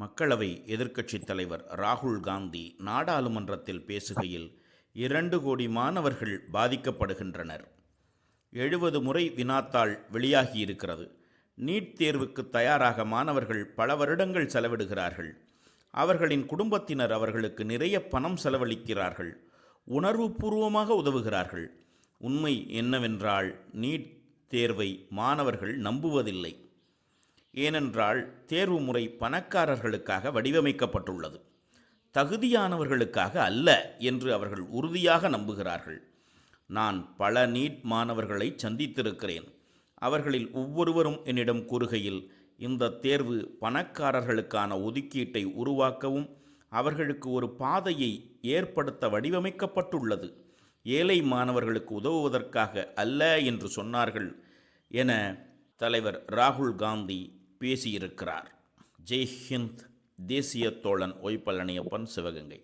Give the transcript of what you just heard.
மக்களவை எதிர்க்கட்சித் தலைவர் ராகுல் காந்தி நாடாளுமன்றத்தில் பேசுகையில் இரண்டு கோடி மாணவர்கள் பாதிக்கப்படுகின்றனர். எழுபது முறை வினாத்தாள் வெளியாகியிருக்கிறது. நீட் தேர்வுக்கு தயாராக மாணவர்கள் பல வருடங்கள் செலவிடுகிறார்கள். அவர்களின் குடும்பத்தினர் அவர்களுக்கு நிறைய பணம் செலவழிக்கிறார்கள். உணர்வுபூர்வமாக உதவுகிறார்கள். உண்மை என்னவென்றால் நீட் தேர்வை மாணவர்கள் நம்புவதில்லை. ஏனென்றால் தேர்வு முறை பணக்காரர்களுக்காக வடிவமைக்கப்பட்டுள்ளது. தகுதியானவர்களுக்காக அல்ல என்று அவர்கள் உறுதியாக நம்புகிறார்கள். நான் பல நீட் மாணவர்களை சந்தித்திருக்கிறேன். அவர்களில் ஒவ்வொருவரும் என்னிடம் கூறுகையில் இந்த தேர்வு பணக்காரர்களுக்கான ஒதுக்கீட்டை உருவாக்கவும் அவர்களுக்கு ஒரு பாதையை ஏற்படுத்த வடிவமைக்கப்பட்டுள்ளது. ஏழை மாணவர்களுக்கு உதவுவதற்காக அல்ல என்று சொன்னார்கள் என தலைவர் ராகுல் காந்தி பேசியிருக்கிறார். ஜெய் ஹிந்த் தேசிய தோழன் ஒய்பழனியப்பன் சிவகங்கை.